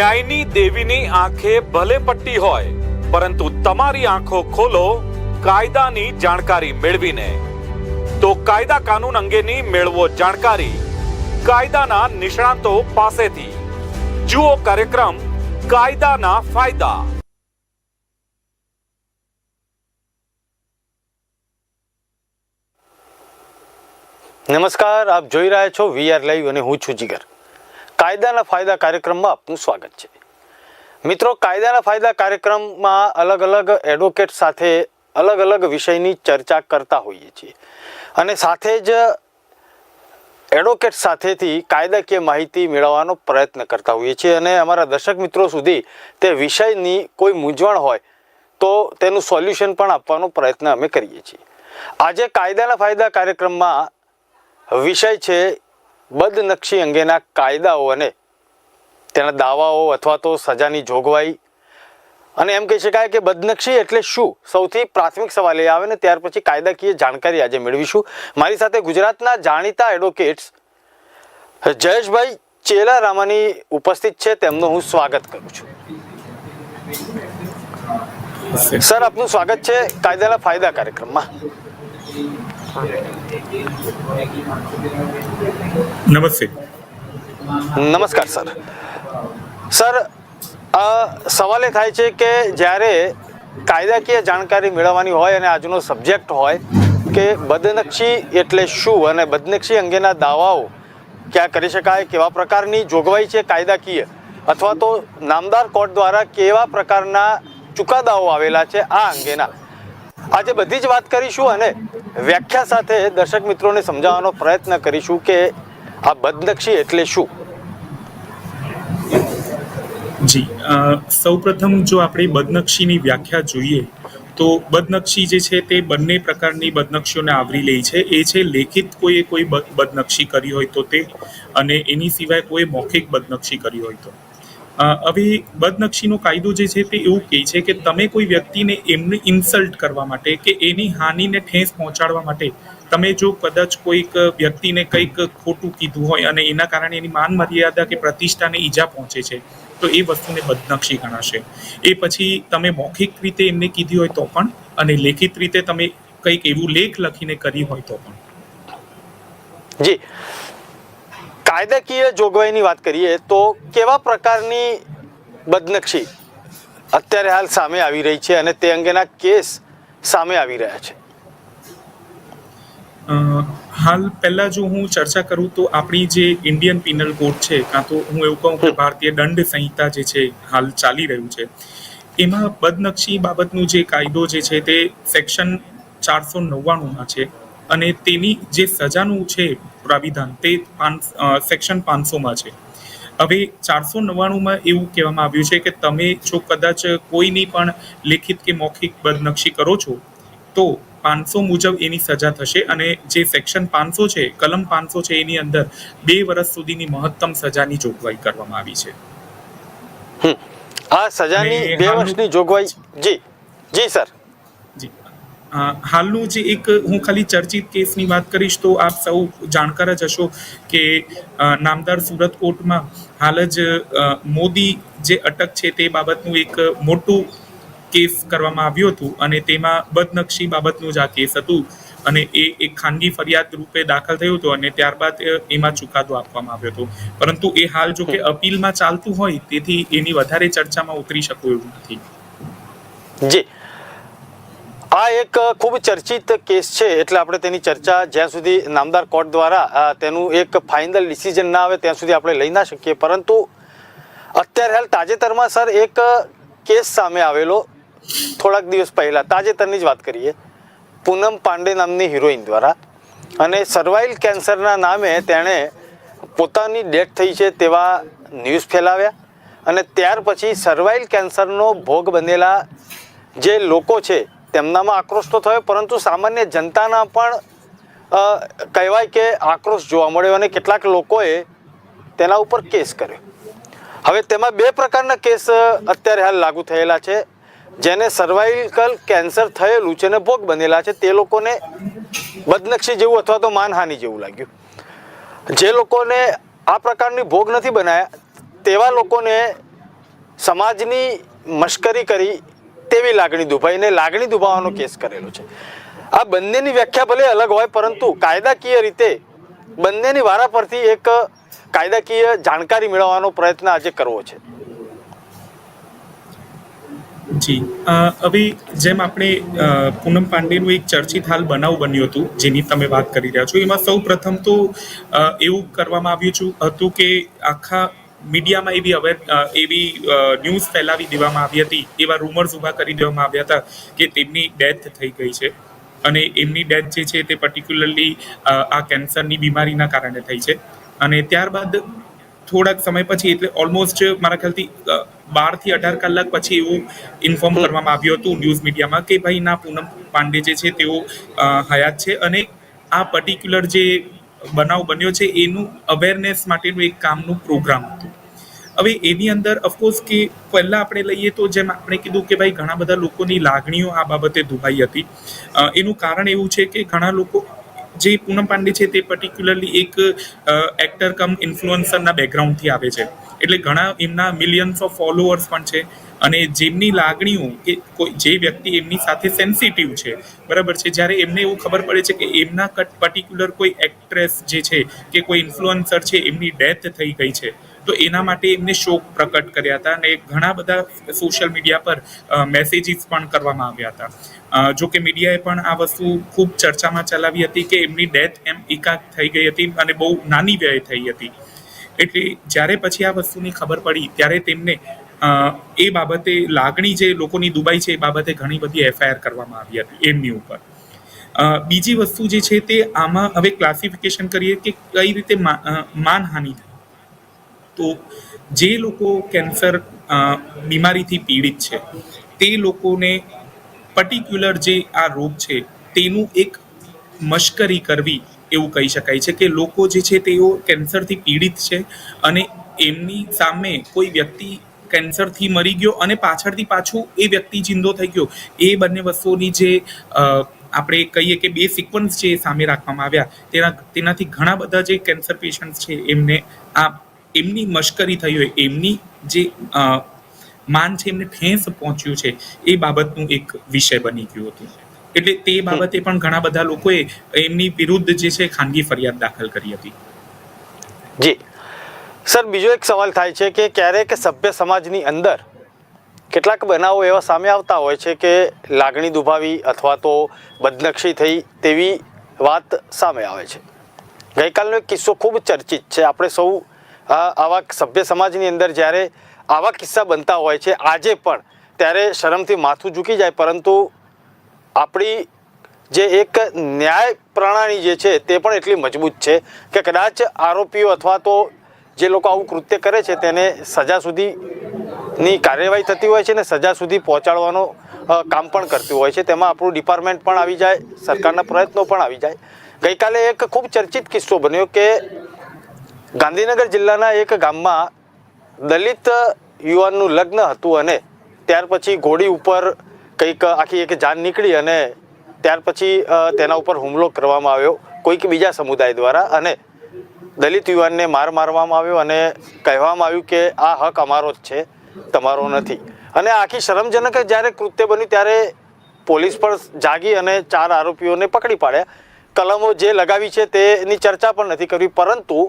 ન્યાયની દેવીની આંખે ભલે પટ્ટી હોય, પરંતુ તમારી આંખો ખોલો, કાયદાની જાણકારી મેળવીને. તો કાયદા કાનૂન અંગેની મેળવો જાણકારી, કાયદાના નિષ્ણાતો પાસેથી. જુઓ કાર્યક્રમ, કાયદાના ફાયદા. નમસ્કાર, આપ જોઈ રહ્યા છો વીઆર લાઈવ અને હું છું જીગર. કાયદાના ફાયદા કાર્યક્રમમાં આપનું સ્વાગત છે. મિત્રો, કાયદાના ફાયદા કાર્યક્રમમાં અલગ અલગ એડવોકેટ સાથે અલગ અલગ વિષયની ચર્ચા કરતા હોઈએ છીએ. અને સાથે જ એડવોકેટ સાથેથી કાયદાકીય માહિતી મેળવવાનો પ્રયત્ન કરતા હોઈએ છીએ. અને અમારા દર્શક મિત્રો સુધી તે વિષયની કોઈ મૂંઝવણ હોય તો તેનું સોલ્યુશન પણ આપવાનો પ્રયત્ન અમે કરીએ છીએ. આજે કાયદાના ફાયદા કાર્યક્રમમાં વિષય છે બદનક્ષી અંગેના કાયદાઓ અને તેના દાવાઓ અથવા તો સજાની જોગવાઈ. અને એમ કહી શકાય કે બદનક્ષી એટલે શું? સૌથી પ્રાથમિક સવાલ એ આવે ને ત્યાર પછી કાયદાકીય જાણકારી આજે મેળવીશું. મારી સાથે ગુજરાતના જાણીતા એડવોકેટ્સ જયેશભાઈ ચેલારામાની ઉપસ્થિત છે. તેમનું હું સ્વાગત કરું છું. સર, આપનું સ્વાગત છે કાયદાના ફાયદા કાર્યક્રમમાં. નમસ્તે નમસ્કાર, સર. સર સવાલ એ થાય છે કે જ્યારે કાયદાકીય જાણકારી મેળવવાની હોય અને આજનો સબ્જેક્ટ હોય, કે બદનક્ષી એટલે શું અને બદનક્ષી અંગેના દાવાઓ ક્યાં કરી શકાય, કેવા પ્રકારની જોગવાઈ છે કાયદાકીય, અથવા તો નામદાર કોર્ટ દ્વારા કેવા પ્રકારના ચુકાદાઓ આવેલા છે આ અંગેના? આજે બધી જ વાત કરીશું અને વ્યાખ્યા સાથે દર્શક મિત્રોને સમજાવવાનો પ્રયત્ન કરીશું કે આ બદનક્ષી એટલે શું? જી સૌપ્રથમ જો આપણે બદનક્ષીની વ્યાખ્યા જોઈએ, તો બદનક્ષી જે છે તે બંને પ્રકારની બદનક્ષીઓને આવરી લે છે. એ છે લેખિત કોઈએ કોઈ બદનક્ષી કરી હોય તો તે, અને એની સિવાય કોઈ મૌખિક બદનક્ષી કરી હોય તો. હવે બદનક્ષીનો કાયદો જે છે તે એવું કહે છે કે તમે કોઈ વ્યક્તિને એમને ઇન્સલ્ટ કરવા માટે કે એની હાનિને ઠેસ પહોંચાડવા માટે તમે જો કદાચ કોઈક વ્યક્તિને કંઈક ખોટું કીધું હોય અને એના કારણે એની માન મર્યાદા કે પ્રતિષ્ઠાને ઈજા પહોંચે છે, તો એ વસ્તુને બદનક્ષી ગણાશે. એ પછી તમે મૌખિક રીતે એમને કીધી હોય તો પણ અને લેખિત રીતે તમે કંઈક એવું લેખ લખીને કરી હોય તો પણ. જી. કાયદાકીય જોગવાઈની વાત કરીએ તો કેવા પ્રકારની બદનક્ષી અત્યારે હાલ સામે આવી રહી છે અને તે અંગેના કેસ સામે આવી રહ્યા છે? હાલ પહેલા જો હું ચર્ચા કરું તો આપણી જે ઇન્ડિયન પિનલ કોડ છે કાં તો હું એવું કહું કે ભારતીય દંડ સંહિતા જે છે હાલ ચાલી રહ્યું છે. એમાં બદનક્ષી બાબતનું જે કાયદો જે છે તે સેક્શન ચારસો નવ્વાણુંમાં છે. અને તેની જે સજાનું છે પ્રાવિધાન તે સેક્શન પાંચસોમાં છે. હવે ચારસો નવ્વાણુંમાં એવું કહેવામાં આવ્યું છે કે તમે જો કદાચ કોઈની પણ લેખિત કે મૌખિક બદનક્ષી કરો છો તો પાંચસો મુજબ એની સજા થશે અને જે સેક્શન પાંચસો છે કલમ પાંચસો છે એની અંદર બે વર્ષ સુધીની મહત્તમ સજાની જોગવાઈ કરવામાં આવી છે. આ સજાની બે વર્ષની જોગવાઈ જી જી સર. હાલનું જે એક હું ખાલી ચર્ચિત કેસની વાત કરીશ તો આપ સૌ જાણકાર જ હશો કે નામદાર સુરત કોર્ટમાં હાલ જ મોદી જે અટક છે તે બાબતનું એક મોટું કેસ કરવામાં આવ્યું હતું અને તેમાં બદનક્ષી બાબતનું જ આ કેસ હતું અને એ એક ખાનગી ફરિયાદ રૂપે દાખલ થયું હતું અને ત્યારબાદ એમાં ચુકાદો આપવામાં આવ્યો હતો. પરંતુ એ હાલ જો કે અપીલમાં ચાલતું હોય તેથી એની વધારે ચર્ચામાં ઉતરી શકું એવું નથી. જી. આ એક ખૂબ ચર્ચિત કેસ છે, એટલે આપણે તેની ચર્ચા જ્યાં સુધી નામદાર કોર્ટ દ્વારા તેનું એક ફાઇનલ ડિસિઝન ના આવે ત્યાં સુધી આપણે લઈ ના શકીએ. પરંતુ અત્યારે હાલ તાજેતરમાં સર એક કેસ સામે આવેલો થોડાક દિવસ પહેલા. તાજેતરની જ વાત કરીએ. પૂનમ પાંડે નામની હિરોઈન દ્વારા. અને સર્વાઇલ કેન્સરના નામે તેણે પોતાની ડેથ થઈ છે તેવા ન્યૂઝ ફેલાવ્યા. અને ત્યાર પછી સર્વાઇલ કેન્સરનો ભોગ બનેલા જે લોકો છે તેમનામાં આક્રોશ તો થયો, પરંતુ સામાન્ય જનતાના પણ કહેવાય કે આક્રોશ જોવા મળ્યો અને કેટલાક લોકોએ તેના ઉપર કેસ કર્યો. હવે તેમાં બે પ્રકારના કેસ અત્યારે હાલ લાગુ થયેલા છે. જેને સર્વાઇકલ કેન્સર થયેલું છે અને ભોગ બનેલા છે, તે લોકોને બદનક્ષી જેવું અથવા તો માનહાનિ જેવું લાગ્યું. જે લોકોને આ પ્રકારની ભોગ નથી બનાયા, તેવા લોકોને સમાજની મશ્કરી કરી તેવી લાગણી દુભાઈને લાગણી દુભાવવાનો કેસ કરેલો છે. આ બંનેની વ્યાખ્યા ભલે અલગ હોય, પરંતુ કાયદાકીય રીતે બંનેની વારા પરથી એક કાયદાકીય જાણકારી મેળવવાનો પ્રયત્ન આજે કરવો છે. જી. હવે જેમ આપણે પૂનમ પાંડેનું એક ચર્ચિત હાલ બનાવ બન્યું હતું, જેની તમે વાત કરી રહ્યા છો, એમાં સૌ પ્રથમ તો એવું કરવામાં આવ્યું હતું કે આખા મીડિયામાં એવી અવેર એવી ન્યૂઝ ફેલાવી દેવામાં આવી હતી એવા રૂમર્સ ઊભા કરી દેવામાં આવ્યા હતા કે તેમની ડેથ થઈ ગઈ છે. અને એમની ડેથ જે છે તે પર્ટિક્યુલરલી આ કેન્સરની બીમારીના કારણે થઈ છે. અને ત્યારબાદ થોડાક સમય પછી એટલે ઓલમોસ્ટ મારા ખ્યાલથી બારથી અઢાર કલાક પછી એવું ઇન્ફોર્મ કરવામાં આવ્યું હતું ન્યૂઝ મીડિયામાં કે ભાઈ ના પૂનમ પાંડે જે છે તેઓ હયાત છે. અને આ પર્ટિક્યુલર જે બનાવ બન્યો છે, એનું અવેરનેસ માટેનું એક કામનું પ્રોગ્રામ હતું. હવે એની અંદર ઓફકોર્સ કે પહેલાં આપણે લઈએ તો જેમ આપણે કીધું કે ભાઈ ઘણા બધા લોકોની લાગણીઓ આ બાબતે દુભાઈ હતી. એનું કારણ એવું છે કે ઘણા લોકો જે પૂનમ પાંડે છે તે પર્ટિક્યુલરલી એક એક્ટર કમ ઇન્ફ્લુઅન્સરના બેકગ્રાઉન્ડથી આવે છે. એટલે ઘણા એમના મિલિયન્સ ઓફ ફોલોઅર્સ પણ છે અને જેમની લાગણીઓ કે કોઈ, જે વ્યક્તિ એમની સાથે સેન્સિટિવ છે, બરાબર છે? જ્યારે એમને એવું ખબર પડે છે કે એમના પર્ટિક્યુલર કોઈ એક્ટ્રેસ જે છે કે કોઈ ઇન્ફ્લુઅન્સર છે, એમની ડેથ થઈ ગઈ છે. તો એના માટે એમને શોક પ્રકટ કર્યા હતા અને ઘણા બધા સોશિયલ મીડિયા પર મેસેજીસ પણ કરવામાં આવ્યા હતા. જો કે મીડિયાએ પણ આ વસ્તુ ખૂબ ચર્ચામાં ચલાવી હતી કે એમની ડેથ એમ એકાક થઈ ગઈ હતી અને બહુ નાની વ્યય થઈ હતી. એટલે જ્યારે પછી આ વસ્તુની ખબર પડી, ત્યારે તેમને એ બાબતે લાગણી જે લોકોની દુબાઈ છે એ બાબતે ઘણી બધી એફઆઈઆર કરવામાં આવી હતી, એમની ઉપર. બીજી વસ્તુ જે છે તે આમાં હવે ક્લાસિફિકેશન કરીએ કે કઈ રીતે માનહાનિ તો જે લોકો કેન્સર બીમારીથી પીડિત છે, તે લોકોને પર્ટિક્યુલર જે આ રોગ છે, તેનું એક મશ્કરી કરવી એવું કહી શકાય છે કે લોકો જે છે તેઓ કેન્સરથી પીડિત છે અને એમની સામે કોઈ વ્યક્તિ કેન્સરથી મરી ગયો અને પાછળથી પાછું એ વ્યક્તિ જિંદો થઈ ગયો, એ બંને વસ્તુઓની જે આપણે કહીએ કે બે સિક્વન્સ એ સામે રાખવામાં આવ્યા, તેના, તેનાથી ઘણા બધા જે કેન્સર પેશન્ટ છે એમને આ એમની મશ્કરી થઈ હોય એમની જે માન છે એમને ઠેસ પહોંચ્યું છે એ બાબતનું એક વિષય બની ગયું હતું. એટલે તે બાબતે પણ ઘણા બધા લોકોએ એમની વિરુદ્ધ જે છે ખાનગી ફરિયાદ દાખલ કરી હતી. જી. સર બીજો એક સવાલ થાય છે કે ક્યારેક સભ્ય સમાજની અંદર કેટલાક બનાવો એવા સામે આવતા હોય છે કે લાગણી દુભાવી અથવા તો બદનક્ષી થઈ તેવી વાત સામે આવે છે. ગઈકાલનો એક કિસ્સો ખૂબ ચર્ચિત છે. આપણે સૌ આવા સભ્ય સમાજની અંદર જ્યારે આવા કિસ્સા બનતા હોય છે, આજે પણ, ત્યારે શરમથી માથું ઝૂકી જાય. પરંતુ આપણી જે એક ન્યાય પ્રણાલી જે છે, તે પણ એટલી મજબૂત છે કે કદાચ આરોપીઓ અથવા તો જે લોકો આવું કૃત્ય કરે છે, તેને સજા સુધીની કાર્યવાહી થતી હોય છે ને સજા સુધી પહોંચાડવાનો કામ પણ કરતું હોય છે. તેમાં આપણું ડિપાર્ટમેન્ટ પણ આવી જાય, સરકારના પ્રયત્નો પણ આવી જાય. ગઈકાલે એક ખૂબ ચર્ચિત કિસ્સો બન્યો કે ગાંધીનગર જિલ્લાના એક ગામમાં દલિત યુવાનનું લગ્ન હતું અને ત્યાર પછી ઘોડી ઉપર કંઈક આખી એક જાન નીકળી અને ત્યાર પછી તેના ઉપર હુમલો કરવામાં આવ્યો, કોઈક બીજા સમુદાય દ્વારા. અને દલિત યુવાનને માર મારવામાં આવ્યો અને કહેવામાં આવ્યું કે આ હક અમારો જ છે, તમારો નથી. અને આખી શરમજનક જ્યારે કૃત્ય બન્યું ત્યારે પોલીસ પણ જાગી અને ચાર આરોપીઓને પકડી પાડ્યા. કલમો જે લગાવી છે તેની ચર્ચા પણ નથી કરવી પરંતુ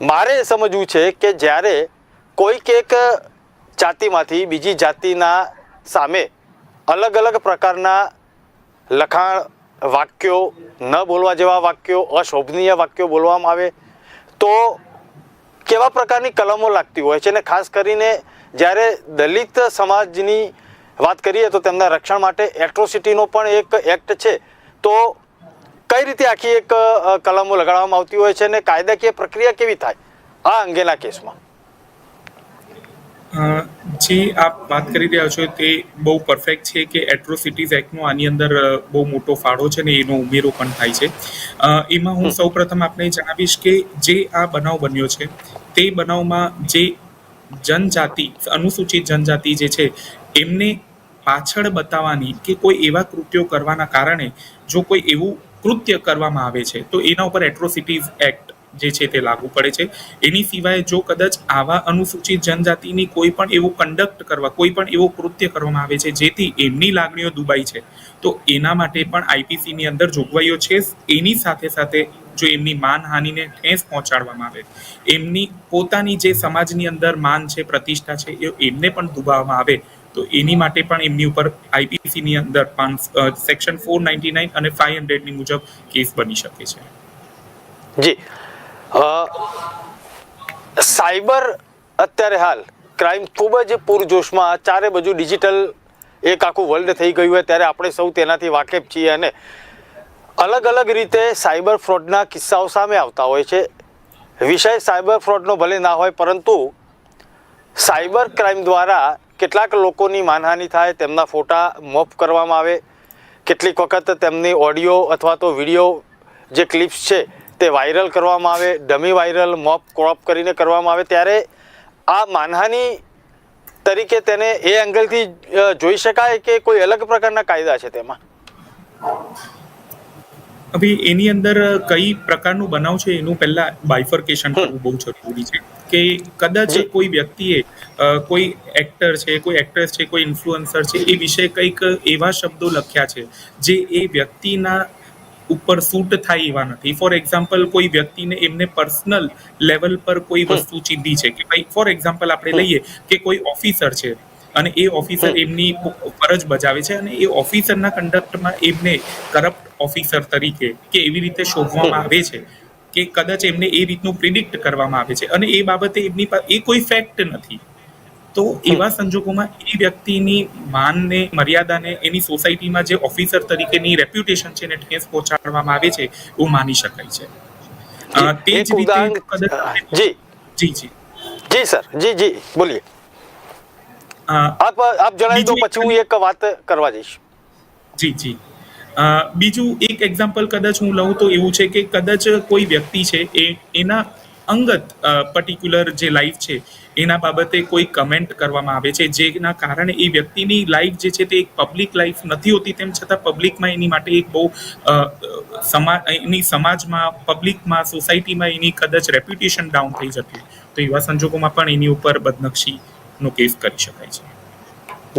મારે સમજવું છે કે જ્યારે કોઈક એક જાતિમાંથી બીજી જાતિના સામે અલગ અલગ પ્રકારના લખાણ, વાક્યો ન બોલવા જેવા વાક્યો, અશોભનીય વાક્યો બોલવામાં આવે, તો કેવા પ્રકારની કલમો લાગતી હોય છે? અને ખાસ કરીને જ્યારે દલિત સમાજની વાત કરીએ તો તેમના રક્ષણ માટે એટ્રોસિટીનો પણ એક એક્ટ છે. તો કઈ રીતે આખી એક કલમો લગાડવામાં આવતી હોય છે અને કાયદાકીય પ્રક્રિયા કેવી થાય આ અંગેના કેસમાં? જે આપ વાત કરી રહ્યા છો તે બહુ પરફેક્ટ છે કે એટ્રોસિટીઝ એક્ટનો આની અંદર બહુ મોટો ફાળો છે ને એનો ઉમેરો પણ થાય છે. એમાં હું સૌ પ્રથમ આપને જણાવીશ કે જે આ બનાવ બન્યો છે તે બનાવમાં જે જનજાતિ અનુસૂચિત જનજાતિ જે છે એમને પાછળ બતાવવાની કે કોઈ એવા કૃત્યો કરવાના કારણે જો કોઈ એવું કૃત્ય કરવામાં આવે છે, તો એના ઉપર એટ્રોસિટીઝ એક્ટ જે છે તે લાગુ પડે છે. એની સિવાય જો કદાચ આવા અનુસૂચિત જનજાતિની કોઈ પણ એવું કન્ડક્ટ કરવા, કોઈ પણ એવો કૃત્ય કરવામાં આવે છે, જેથી એમની લાગણીઓ દુબાઈ છે, તો એના માટે પણ આઈપીસીની અંદર જોગવાઈઓ છે. એની સાથે સાથે જો એમની માનહાનિને ઠેસ પહોંચાડવામાં આવે, એમની પોતાની જે સમાજની અંદર માન છે, પ્રતિષ્ઠા છે, એ એમને પણ દુબાવવામાં આવે તો એની માટે પણ એમની ઉપર આઈપીસીની અંદર સેક્શન ફોર નાઇન્ટી નાઇન અને ફાઇવ હંડ્રેડની મુજબ કેસ બની શકે છે. જી. સાયબર અત્યારે હાલ ક્રાઇમ ખૂબ જ પૂરજોશમાં ચારે બાજુ ડિજિટલ એક આખું વર્લ્ડ થઈ ગયું હોય ત્યારે આપણે સૌ તેનાથી વાકેફ છીએ અને અલગ અલગ રીતે સાયબર ફ્રોડના કિસ્સાઓ સામે આવતા હોય છે. વિષય સાયબર ફ્રોડનો ભલે ના હોય પરંતુ સાયબર ક્રાઇમ દ્વારા કેટલાક લોકોની માનહાનિ થાય, તેમના ફોટા મોફ કરવામાં આવે. કેટલીક વખત તેમની ઓડિયો અથવા તો વીડિયો જે ક્લિપ્સ છે તે વાયરલ કરવામાં આવે, ડમી વાયરલ મોપ ક્રોપ કરીને કરવામાં આવે. ત્યારે આ માનહાનિ તરીકે તેને એ એંગલથી જોઈ શકાય કે કોઈ અલગ પ્રકારના કાયદા છે તેમાં? હવે એની અંદર કઈ પ્રકારનું બનાવ છે? એનું પહેલા બાયફર્કેશન કરવું બહુ જરૂરી છે. કે કદાચ કોઈ વ્યક્તિએ કોઈ એક્ટર છે કોઈ એક્ટ્રેસ છે કોઈ ઇન્ફ્લુઅન્સર છે એ વિશે કંઈક એવા શબ્દો લખ્યા છે જે એ વ્યક્તિના ઉપર સૂટ થાય એવા નથી. ફોર એક્ઝામ્પલ કોઈ વ્યક્તિને એમને પર્સનલ લેવલ પર કોઈ વસ્તુ ચીંધી છે કે ભાઈ ફોર એક્ઝામ્પલ આપણે લઈએ કે કોઈ ઓફિસર છે અને એ ઓફિસર એમની ફરજ બજાવે છે અને એ ઓફિસરના કન્ડક્ટમાં એમને કરપ્ટ ઓફિસર તરીકે કે એવી રીતે શોધવામાં આવે છે કે કદાચ એમને એ રીતનું પ્રિડિક્ટ કરવામાં આવે છે અને એ બાબતે એમની એ કોઈ ફેક્ટ નથી. તો એવા સંજોગોમાં એ વ્યક્તિની માનને મર્યાદાને એની સોસાયટીમાં જે ઓફિસર તરીકેની રેપ્યુટેશન છે એને ઠેસ પહોંચાડવામાં આવે છે એવું માની શકાય છે. તે જ રીતે જી જી. જી સર. જી જી. બોલીએ. આપ આપ જણાવી દો પછી હું એક વાત કરવા જઈશ. જી જી. બીજું એક એક્ઝામ્પલ કદાચ હું લઉં તો એવું છે કે કદાચ કોઈ વ્યક્તિ છે એ એના અંગત પર્ટિક્યુલર જે લાઈફ છે એના બાબતે કોઈ કમેન્ટ કરવામાં આવે છે જેના કારણે એ વ્યક્તિની લાઈફ જે છે તે એક પબ્લિક લાઈફ નથી હોતી તેમ છતાં પબ્લિકમાં એની માટે એક બહુ સમા એની સમાજમાં પબ્લિકમાં સોસાયટીમાં એની કદાચ રેપ્યુટેશન ડાઉન થઈ જતી તો એવા સંજોગોમાં પણ એની ઉપર બદનક્ષીનો કેસ કરી શકાય છે.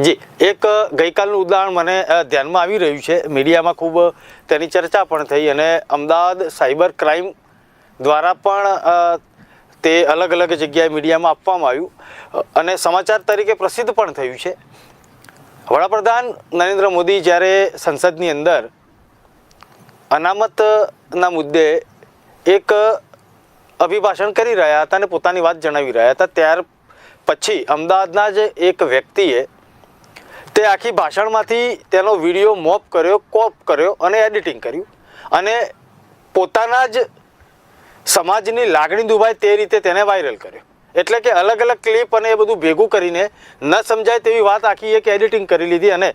જી, એક ગઈકાલનું ઉદાહરણ મને ધ્યાનમાં આવી રહ્યું છે. મીડિયામાં ખૂબ તેની ચર્ચા પણ થઈ અને અમદાવાદ સાયબર ક્રાઇમ દ્વારા પણ તે અલગ અલગ જગ્યાએ મીડિયામાં આપવામાં આવ્યું. અને સમાચાર તરીકે પ્રસિદ્ધ પણ થયું છે. વડાપ્રધાન નરેન્દ્ર મોદી જ્યારે સંસદની અંદર અનામતના મુદ્દે એક અભિભાષણ કરી રહ્યા હતા અને પોતાની વાત જણાવી રહ્યા હતા, ત્યાર પછી અમદાવાદના જ એક વ્યક્તિએ તે આખી ભાષણમાંથી તેનો વીડિયો મોપ કર્યો, કોપ કર્યો અને એડિટિંગ કર્યું. અને પોતાના જ સમાજની લાગણી દુભાય તે રીતે તેને વાયરલ કર્યો. એટલે કે અલગ અલગ ક્લિપ અને એ બધું ભેગું કરીને ન સમજાય તેવી વાત આખી એક એડિટિંગ કરી લીધી અને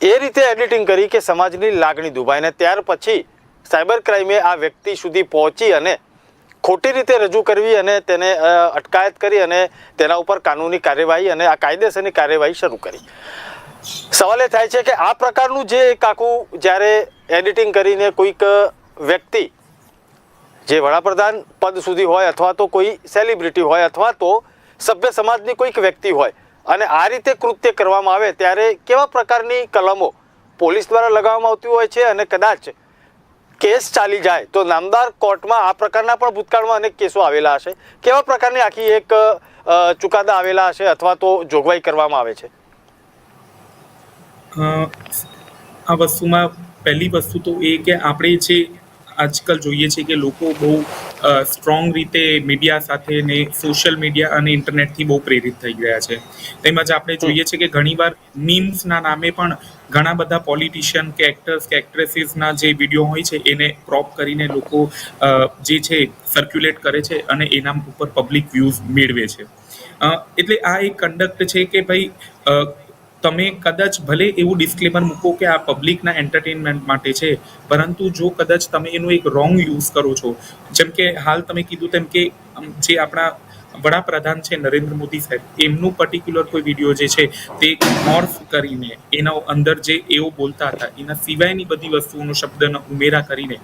એ રીતે એડિટિંગ કરી કે સમાજની લાગણી દુભાય અને ત્યાર પછી સાયબર ક્રાઇમે આ વ્યક્તિ સુધી પહોંચી અને ખોટી રીતે રજૂ કરવી અને તેને અટકાયત કરી અને તેના ઉપર કાનૂની કાર્યવાહી અને આ કાયદેસરની કાર્યવાહી શરૂ કરી. સવાલ એ થાય છે કે આ પ્રકારનું જે એક જ્યારે એડિટિંગ કરીને કોઈક વ્યક્તિ જે વડાપ્રધાન પદ સુધી હોય અથવા તો કોઈ સેલિબ્રિટી હોય અથવા તો સભ્ય સમાજની કોઈક વ્યક્તિ હોય અને આ રીતે કૃત્ય કરવામાં આવે ત્યારે કેવા પ્રકારની કલમો પોલીસ દ્વારા લગાવવામાં આવતી હોય છે અને કદાચ કેસ ચાલી જાય, તો નામદાર કોર્ટમાં આ પ્રકારના પણ ભૂતકાળમાં અનેક કેસો આવેલા હશે. કેવા પ્રકારની આખી એક ચુકાદા આવેલા હશે અથવા તો જોગવાઈ કરવામાં આવે છે? આ વસ્તુમાં પહેલી વસ્તુ તો એ કે આપણે જે આજકાલ જોઈએ છે કે લોકો બહુ સ્ટ્રોંગ રીતે મીડિયા સાથે ને સોશિયલ મીડિયા અને ઇન્ટરનેટથી બહુ પ્રેરિત થઈ ગયા છે. તેમજ આપણે જોઈએ છે કે ઘણીવાર મીમ્સના નામે પણ ઘણા બધા પોલિટિશિયન કે એક્ટર્સ કે એક્ટ્રેસીસના જે વીડિયો હોય છે એને ક્રોપ કરીને લોકો જે છે સર્ક્યુલેટ કરે છે અને એના ઉપર પબ્લિક વ્યૂઝ મેળવે છે. એટલે આ એક કંડક્ટ છે કે ભાઈ તમે કદાચ ભલે એવું ડિસ્ક્લેમર મૂકો કે આ પબ્લિકના એન્ટરટેનમેન્ટ માટે છે, પરંતુ જો કદાચ તમે એનો એક રોંગ યુઝ કરો છો, જેમ કે હાલ તમે કીધું તેમ કે જે આપણા વડાપ્રધાન છે નરેન્દ્ર મોદી સાહેબ, એમનું પર્ટિક્યુલર કોઈ વીડિયો જે છે તે મોર્ફ કરીને, એના અંદર જે એઓ બોલતા હતા, એના સિવાયની બધી વસ્તુઓનો શબ્દનો ઉમેરા કરીને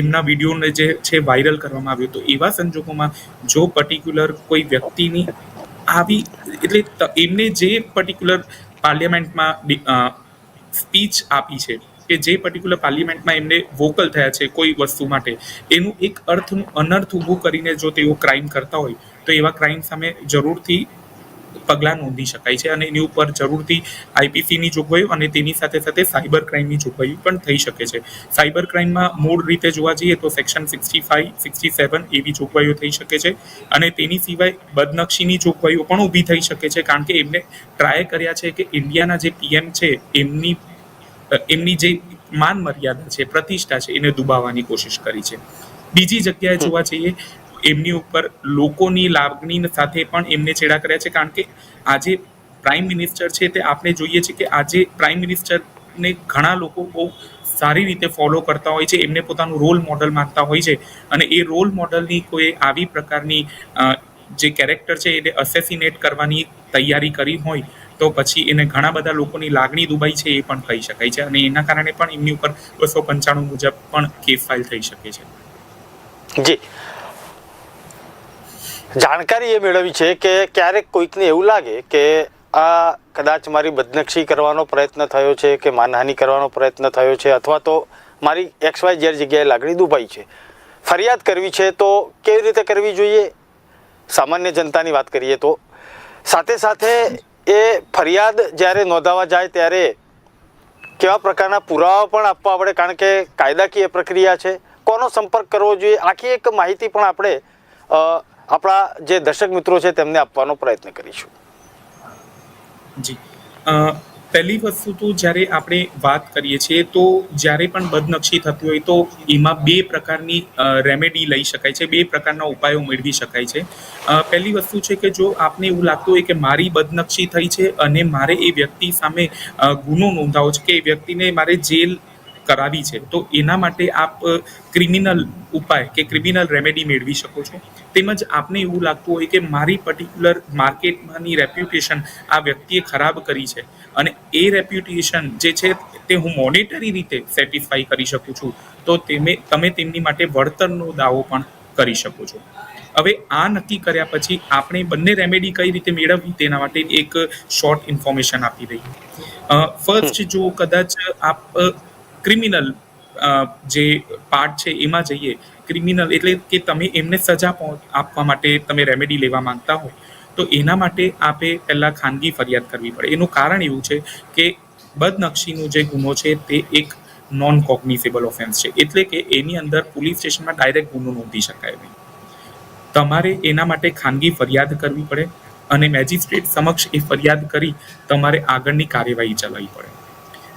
એમના વિડીયોને જે છે વાયરલ કરવામાં આવ્યો, તો એવા સંજોગોમાં જો પર્ટિક્યુલર કોઈ વ્યક્તિની આવી, એટલે એમને જે પર્ટિક્યુલર પાર્લિયામેન્ટમાં સ્પીચ આપી છે, કે જે પર્ટિક્યુલર પાર્લિયામેન્ટમાં એમને વોકલ થયા છે કોઈ વસ્તુ માટે, એનું એક અર્થનું અનર્થ ઊભું કરીને જો તેઓ ક્રાઇમ કરતા હોય, તો એવા ક્રાઇમ સામે જરૂરથી પગલાં નોંધી શકાય છે અને એની ઉપર જરૂરથી આઈપીસીની જોગવાઈઓ અને તેની સાથે સાથે સાયબર ક્રાઇમની જોગવાઈઓ પણ થઈ શકે છે. સાયબર ક્રાઇમમાં મૂળ રીતે જોવા જઈએ તો section sixty five sixty seven એવી જોગવાઈઓ થઈ શકે છે અને તેની સિવાય બદનક્ષીની જોગવાઈઓ પણ ઊભી થઈ શકે છે કારણ કે એમને ટ્રાય કર્યા છે કે ઇન્ડિયાના જે પીએમ છે એમની એમની જે માન મર્યાદા છે પ્રતિષ્ઠા છે એને દુબાવવાની કોશિશ કરી છે. બીજી જગ્યાએ જોવા જઈએ એમની ઉપર લોકોની લાગણી સાથે પણ એમને છેડા કર્યા છે. કારણ કે આજે પ્રાઇમ મિનિસ્ટર છે તે આપણે જોઈએ છે કે આજે પ્રાઇમ મિનિસ્ટરને ઘણા લોકો બહુ સારી રીતે ફોલો કરતા હોય છે. એમને પોતાનું રોલ મોડલ માનતા હોય છે. અને એ રોલ મોડલની કોઈ આવી પ્રકારની જે કેરેક્ટર છે એને અસેસિનેટ કરવાની તૈયારી કરી હોય તો પછી એને ઘણા બધા લોકોની લાગણી દુબાઈ છે એ પણ કહી શકાય છે. અને એના કારણે પણ એમની ઉપર બસો પંચાણું મુજબ પણ કેસ ફાઇલ થઈ શકે છે. જી. જાણકારી એ મેળવી છે કે ક્યારેક કોઈકને એવું લાગે કે આ કદાચ મારી બદનક્ષી કરવાનો પ્રયત્ન થયો છે, કે માનહાનિ કરવાનો પ્રયત્ન થયો છે, અથવા તો મારી એક્સ વાય ઝેડ જગ્યાએ લાગણી દુભાઈ છે. ફરિયાદ કરવી છે તો કેવી રીતે કરવી જોઈએ? સામાન્ય જનતાની વાત કરીએ તો. સાથે સાથે એ ફરિયાદ જ્યારે નોંધાવા જાય ત્યારે કેવા પ્રકારના પુરાવા પણ આપવા પડે, કારણ કે કાયદાકીય પ્રક્રિયા છે. કોનો સંપર્ક કરવો જોઈએ? આખી એક માહિતી પણ આપણે આપણા જે દર્શક મિત્રો છે, તેમને આપવાનો પ્રયત્ન કરીશું. જી. પહેલી વસ્તુ તો જ્યારે આપણે વાત કરીએ છીએ, તો જ્યારે પણ બદનક્ષી થતી હોય તો એમાં બે પ્રકારની રેમેડી લઈ શકાય છે, બે પ્રકારના ઉપાયો મેળવી શકાય છે. પહેલી વસ્તુ છે કે જો આપને એવું લાગતું હોય કે મારી બદનક્ષી થઈ છે અને મારે એ વ્યક્તિ સામે ગુનો નોંધાવો છે કે એ વ્યક્તિને મારે જેલ કરાવી છે, તો એના માટે આપ ક્રિમિનલ ઉપાય કે ક્રિમિનલ રેમેડી મેળવી શકો છો? તેમજ આપને એવું લાગતું હોય કે મારી પર્ટિક્યુલર માર્કેટમાંની રેપ્યુટેશન આ વ્યક્તિએ ખરાબ કરી છે. અને એ રેપ્યુટેશન જે છે તે હું મોનેટરી રીતે સેટિસ્ફાઈ કરી શકું છું. તો તમે તમે તેમની માટે વળતરનો દાવો પણ કરી શકો છો. હવે આ નક્કી કર્યા પછી આપણે બંને રેમેડી કઈ રીતે મેળવવી તેના માટે એક શોર્ટ ઇન્ફોર્મેશન આપી દઈએ. ફર્સ્ટ જો કદાચ આપ ક્રિમિનલ જે પાર્ટ છે એમાં જઈએ ક્રિમિનલ એટલે કે તમે એમને સજા આપવા માટે તમે રેમેડી લેવા માંગતા હોય, તો એના માટે આપે પહેલાં ખાનગી ફરિયાદ કરવી પડે. એનું કારણ એવું છે કે બદનક્ષીનો જે ગુનો છે તે એક નોન કોગ્નિઝેબલ ઓફેન્સ છે. એટલે કે એની અંદર પોલીસ સ્ટેશનમાં ડાયરેક્ટ ગુનો નોંધી શકાય નહીં. તમારે એના માટે ખાનગી ફરિયાદ કરવી પડે અને મેજિસ્ટ્રેટ સમક્ષ એ ફરિયાદ કરી તમારે આગળની કાર્યવાહી ચલાવવી પડે.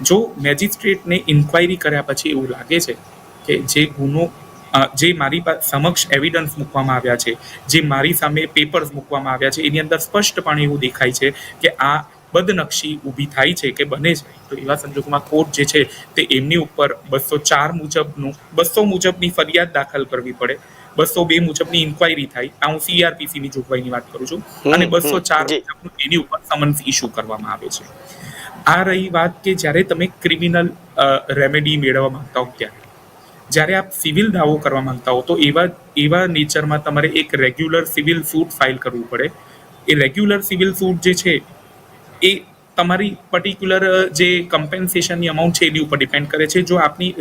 જો મેજિસ્ટ્રેટને ઇન્ક્વાયરી કર્યા પછી એવું લાગે છે કે જે ગુનો જે મારી સમક્ષ એવિડન્સ મૂકવામાં આવ્યા છે જે મારી સામે પેપર્સ મૂકવામાં આવ્યા છે એની અંદર સ્પષ્ટપણે એવું દેખાય છે કે આ બદનક્ષી ઊભી થાય છે કે બને છે. તો એવા સંજોગોમાં કોર્ટ જે છે તે એમની ઉપર બસો ચાર મુજબનું બસો મુજબની ફરિયાદ દાખલ કરવી પડે બસો બે મુજબની ઇન્ક્વાયરી થાય આ હું સીઆરપીસીની જોગવાઈની વાત કરું છું અને બસો ચાર મુજબનું એની ઉપર સમન્સ ઇસ્યુ કરવામાં આવે છે. આ રહી વાત કે જ્યારે તમે ક્રિમિનલ રેમેડી મેળવવા માંગતા હો ત્યારે. જ્યારે આપ સિવિલ દાવો કરવા માંગતા હો તો એવા એવા નેચરમાં તમારે એક રેગ્યુલર સિવિલ સૂટ ફાઇલ કરવું પડે. એ રેગ્યુલર સિવિલ સૂટ જે છે, એ તમારી પર્ટિક્યુલર જે કમ્પેન્સેશનની અમાઉન્ટ છે એની ઉપર ડિપેન્ડ કરે છે. જો આપની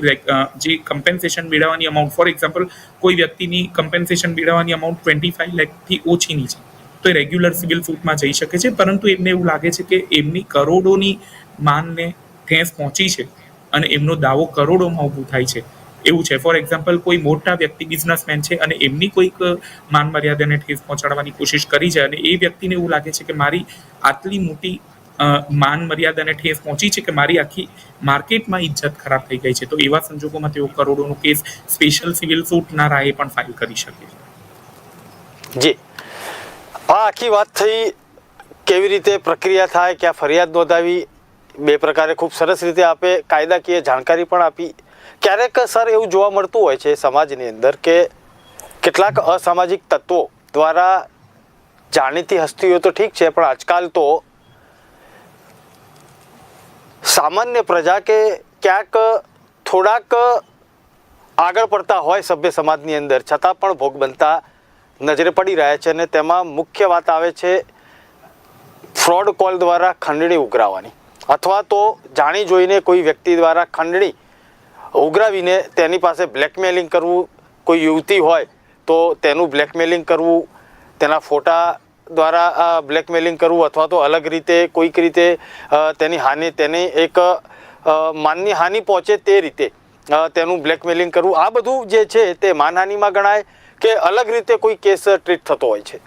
જે કમ્પેન્સેશન મેળવવાની અમાઉન્ટ ફોર એક્ઝામ્પલ કોઈ વ્યક્તિની કમ્પેન્સેશન મેળવવાની અમાઉન્ટ ટ્વેન્ટી ફાઇવ લેખથી ઓછીની છે. તો એ રેગ્યુલર સિવિલ સૂટમાં જઈ શકે છે, પરંતુ એમને એવું લાગે છે કે એમની કરોડોની માનને ઠેસ પહોંચી છે અને એમનો દાવો કરોડોમાં ઊભું થાય છે. એવું છે. ફોર એક્ઝામ્પલ કોઈ મોટા વ્યક્તિ બિઝનેસમેન છે અને એમની કોઈક માન મર્યાદાને ઠેસ પહોંચાડવાની કોશિશ કરી છે અને એ વ્યક્તિને એવું લાગે છે કે મારી આટલી મોટી માન મર્યાદાને ઠેસ પહોંચી છે કે મારી આખી માર્કેટમાં ઇજ્જત ખરાબ થઈ ગઈ છે, તો એવા સંજોગોમાં તેઓ કરોડોનો કેસ સ્પેશિયલ સિવિલ સૂટના રાહે પણ ફાઇલ કરી શકે છે. જી. આ આખી વાત થઈ કેવી રીતે પ્રક્રિયા થાય, ક્યાં ફરિયાદ નોંધાવી, બે પ્રકારે ખૂબ સરસ રીતે આપે, કાયદાકીય જાણકારી પણ આપી. ક્યારેક સર એવું જોવા મળતું હોય છે સમાજની અંદર કે કેટલાક અસામાજિક તત્વો દ્વારા જાણીતી હસ્તીઓ તો ઠીક છે, પણ આજકાલ તો સામાન્ય પ્રજા કે ક્યાંક થોડાક આગળ પડતા હોય સભ્ય સમાજની અંદર, છતાં પણ ભોગ બનતા નજરે પડી રહ્યા છે અને તેમાં મુખ્ય વાત આવે છે ફ્રોડ કોલ દ્વારા ખંડણી ઉઘરાવવાની. અથવા તો જાણી જોઈને કોઈ વ્યક્તિ દ્વારા ખંડણી ઉઘરાવીને તેની પાસે બ્લેકમેલિંગ કરવું કોઈ યુવતી હોય તો તેનું બ્લેકમેલિંગ કરવું, તેના ફોટા દ્વારા બ્લેકમેલિંગ કરવું અથવા તો અલગ રીતે કોઈક રીતે તેની હાનિ, તેની એક માનની હાનિ પહોંચે તે રીતે તેનું બ્લેકમેલિંગ કરવું. આ બધું જે છે તે માનહાનિમાં ગણાય કે અલગ રીતે કોઈ કેસ ટ્રીટ થતો હોય છે?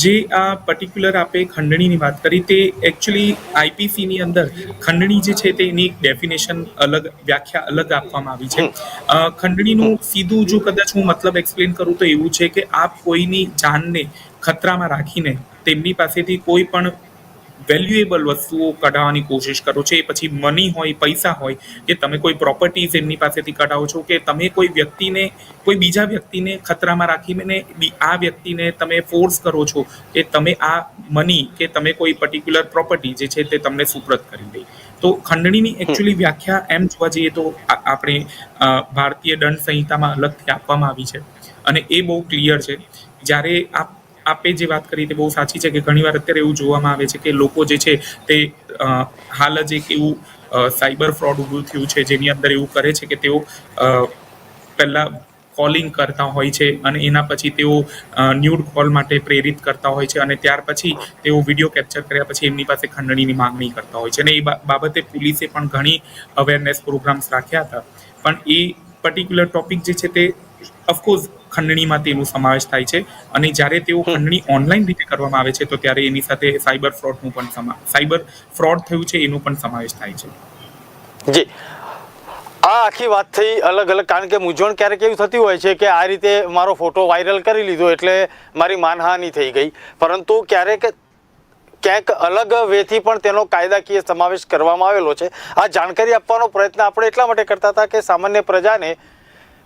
જે આ પર્ટિક્યુલર આપે ખંડણીની વાત કરી તે એકચ્યુઅલી આઈપીસીની અંદર ખંડણી જે છે તેની એક ડેફિનેશન અલગ વ્યાખ્યા અલગ આપવામાં આવી છે. ખંડણીનું સીધું જો કદાચ હું મતલબ એક્સપ્લેન કરું તો એવું છે કે આપ કોઈની જાનને ખતરામાં રાખીને તેમની પાસેથી કોઈ પણ વેલ્યુએબલ વસ્તુઓ કઢાવવાની કોશિશ કરો છો એ પછી મની હોય પૈસા હોય કે તમે કોઈ પ્રોપર્ટીઝ એમની પાસેથી કઢાવો છો કે તમે કોઈ વ્યક્તિને કોઈ બીજા વ્યક્તિને ખતરામાં રાખીને આ વ્યક્તિને તમે ફોર્સ કરો છો કે તમે આ મની કે તમે કોઈ પર્ટિક્યુલર પ્રોપર્ટી જે છે તે તમને સુપ્રત કરી દે. તો ખંડણીની એકચ્યુઅલી વ્યાખ્યા એમ જોવા જઈએ તો આપણે ભારતીય દંડ સંહિતામાં અલગથી આપવામાં આવી છે. અને એ બહુ ક્લિયર છે. જ્યારે આપ આપે જે વાત કરી તે બહુ સાચી છે કે ઘણીવાર અત્યારે એવું જોવામાં આવે છે કે લોકો જે છે તે હાલ જ એક એવું સાયબર ફ્રોડ ઊભું થયું છે જેની અંદર એવું કરે છે કે તેઓ પહેલાં કોલિંગ કરતા હોય છે અને એના પછી તેઓ ન્યૂડ કોલ માટે પ્રેરિત કરતા હોય છે અને ત્યાર પછી તેઓ વીડિયો કેપ્ચર કર્યા પછી એમની પાસે ખંડણીની માંગણી કરતા હોય છે અને એ બાબતે પોલીસે પણ ઘણી અવેરનેસ પ્રોગ્રામ્સ રાખ્યા હતા. પણ એ પર્ટિક્યુલર ટોપિક જે છે તે ઓફકોર્સ ખંડણીમાં તેનો સમાવેશ થાય છે. અને જ્યારે તેઓ ખંડણી ઓનલાઈન રીતે કરવામાં આવે છે તો ત્યારે એની સાથે સાયબર ફ્રોડનું પણ સમા સાયબર ફ્રોડ થયું છે એનો પણ સમાવેશ થાય છે. જી. આ આખી વાત થઈ અલગ અલગ કારણ કે મૂંઝવણ ક્યારેક એવું થતી હોય છે કે આ રીતે મારો ફોટો વાયરલ કરી લીધો એટલે મારી માનહાનિ થઈ ગઈ. પરંતુ ક્યારેક ક્યાંક અલગ વેથી પણ તેનો કાયદાકીય સમાવેશ કરવામાં આવેલો છે. આ જાણકારી આપવાનો પ્રયત્ન આપણે એટલા માટે કરતા હતા કે સામાન્ય પ્રજાને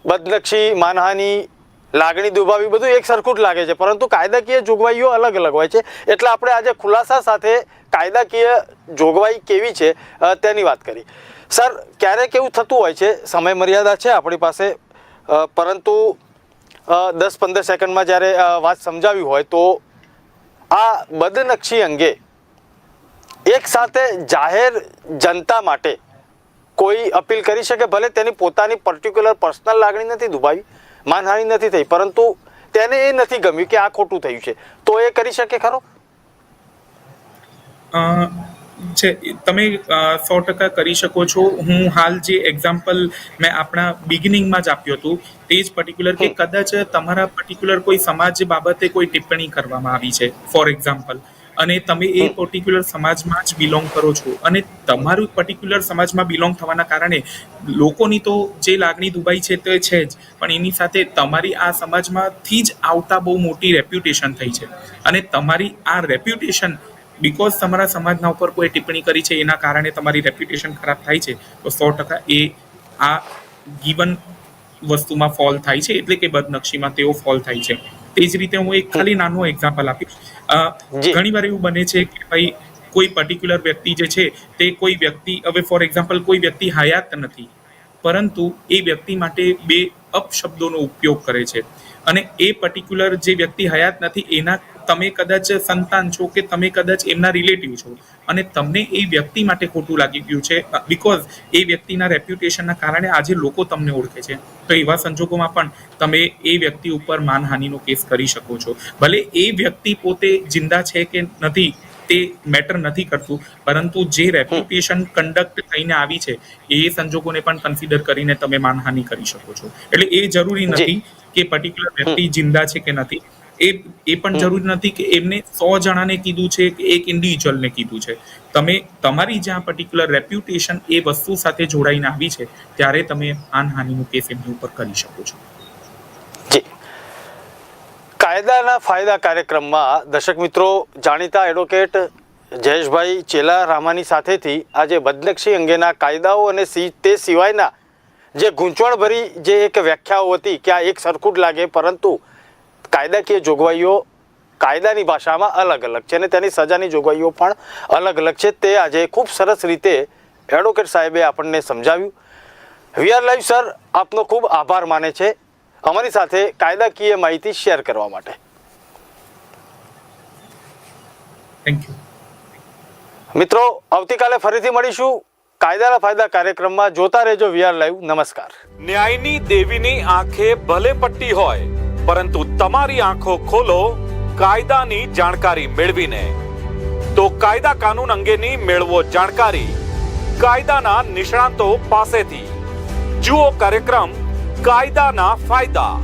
બદનક્ષી માનહાની, લાગણી દુભાવી બધું એક સરખું જ લાગે છે. પરંતુ કાયદાકીય જોગવાઈઓ અલગ અલગ હોય છે. એટલે આપણે આજે ખુલાસા સાથે કાયદાકીય જોગવાઈ કેવી છે તેની વાત કરી. સર, ક્યારેક એવું થતું હોય છે, સમય મર્યાદા છે આપણી પાસે? પરંતુ દસ પંદર સેકન્ડમાં જ્યારે વાત સમજાવી હોય તો આ બદનક્ષી અંગે એક સાથે જાહેર જનતા માટે કોઈ અપીલ કરી શકે ભલે તેની પોતાની પર્ટિક્યુલર પર્સનલ લાગણી નથી દુભાવી માનહાનિ નથી થઈ પરંતુ તેને એ નથી ગમ્યું કે આ ખોટું થયું છે. તો એ કરી શકે ખરો? છે તમે સો ટકા કરી શકો છો. હું હાલ જે એક્ઝામ્પલ મેં આપણા બિગિનિંગમાં જ આપ્યું હતું તે જ પર્ટિક્યુલર કે કદાચ તમારા પર્ટિક્યુલર કોઈ સમાજ બાબતે કોઈ ટિપ્પણી કરવામાં આવી છે. ફોર એક્ઝામ્પલ અને તમે એ પર્ટિક્યુલર સમાજમાં જ બિલોંગ કરો છો. અને તમારું પર્ટિક્યુલર સમાજમાં બિલોંગ થવાના કારણે લોકોની તો જે લાગણી દુબાઈ છે તે છે જ. પણ એની સાથે તમારી આ સમાજમાંથી જ આવતા બહુ મોટી રેપ્યુટેશન થઈ છે. અને તમારી આ રેપ્યુટેશન બિકોઝ તમારા સમાજના ઉપર કોઈ ટિપ્પણી કરી છે એના કારણે તમારી રેપ્યુટેશન ખરાબ થાય છે, તો સો ટકા એ આ ગીવન વસ્તુમાં ફોલ થાય છે. એટલે કે બદનક્ષીમાં તેઓ ફોલ થાય છે. તે જ રીતે હું એક ખાલી નાનું એક્ઝામ્પલ આપીશ. અ, વાર એવું બને છે કે ભાઈ કોઈ પર્ટિક્યુલર વ્યક્તિ જે છે તે કોઈ વ્યક્તિ હવે ફોર એક્ઝામ્પલ કોઈ વ્યક્તિ હયાત નથી પરંતુ એ વ્યક્તિ માટે બે અપશબ્દોનો ઉપયોગ કરે છે. અને એ પર્ટિક્યુલર જે વ્યક્તિ હયાત નથી એના તમે કદાચ સંતાન છો કે તમે કદાચ એમના રિલેટિવ છો. અને તમને એ વ્યક્તિ માટે ખોટું લાગી ગયું છે બિકોઝ એ વ્યક્તિના રેપ્યુટેશનના કારણે આજે લોકો તમને ઓળખે છે. તો એવા સંજોગોમાં પણ તમે એ વ્યક્તિ ઉપર માનહાનિનો કેસ કરી શકો છો. ભલે એ વ્યક્તિ પોતે જિંદા છે કે નથી તે મેટર નથી કરતું પરંતુ જે રેપ્યુટેશન કન્ડક્ટ થઈને આવી છે એ સંજોગોને પણ કન્સિડર કરીને તમે માનહાનિ કરી શકો છો. એટલે એ જરૂરી નથી કે પર્ટિક્યુલર વ્યક્તિ જિંદા છે કે નથી એ એ પણ જરૂરી નથી કે એમને સો જણાને કીધું છે કે એક ઇન્ડિવિજ્યુઅલને કીધું છે. તમે તમારી જ્યાં પર્ટિક્યુલર રેપ્યુટેશન એ વસ્તુ સાથે જોડાઈને આવી છે ત્યારે તમે માનહાનિનો કેસ એમની ઉપર કરી શકો છો. જી. કાયદાના ફાયદા કાર્યક્રમમાં દર્શક મિત્રો જાણીતા એડવોકેટ જયેશભાઈ ચેલા રામાની સાથેથી આજે બદનક્ષી અંગેના કાયદાઓ અને તે સિવાયના જે ગૂંચવણભરી જે એક વ્યાખ્યાઓ હતી કે આ એક સરખું જ લાગે પરંતુ કાયદાકીય જોગવાઈઓ કાયદાની ભાષામાં અલગ અલગ છે અને તેની સજાની જોગવાઈઓ પણ અલગ અલગ છે. તે આજે ખૂબ સરસ રીતે એડવોકેટ સાહેબે આપણને સમજાવ્યું. વીઆર લાઈવ સર આપનો ખૂબ આભાર માને છે. અમારી સાથે કાયદાકીય માહિતી શેર કરવા માટે. થેન્ક યુ મિત્રો આવતીકાલે ફરીથી મળીશું. કાયદાના ફાયદા કાર્યક્રમમાં જોતા રહેજો. વીઆર લાઈવ નમસ્કાર. ન્યાયની દેવીની આંખે ભલે પટ્ટી હોય પરંતુ તમારી આંખો ખોલો, કાયદાની જાણકારી મેળવીને. તો કાયદા કાનૂન અંગેની મેળવો જાણકારી. કાયદાના નિષ્ણાતો પાસેથી. જુઓ કાર્યક્રમ કાયદાના ફાયદા.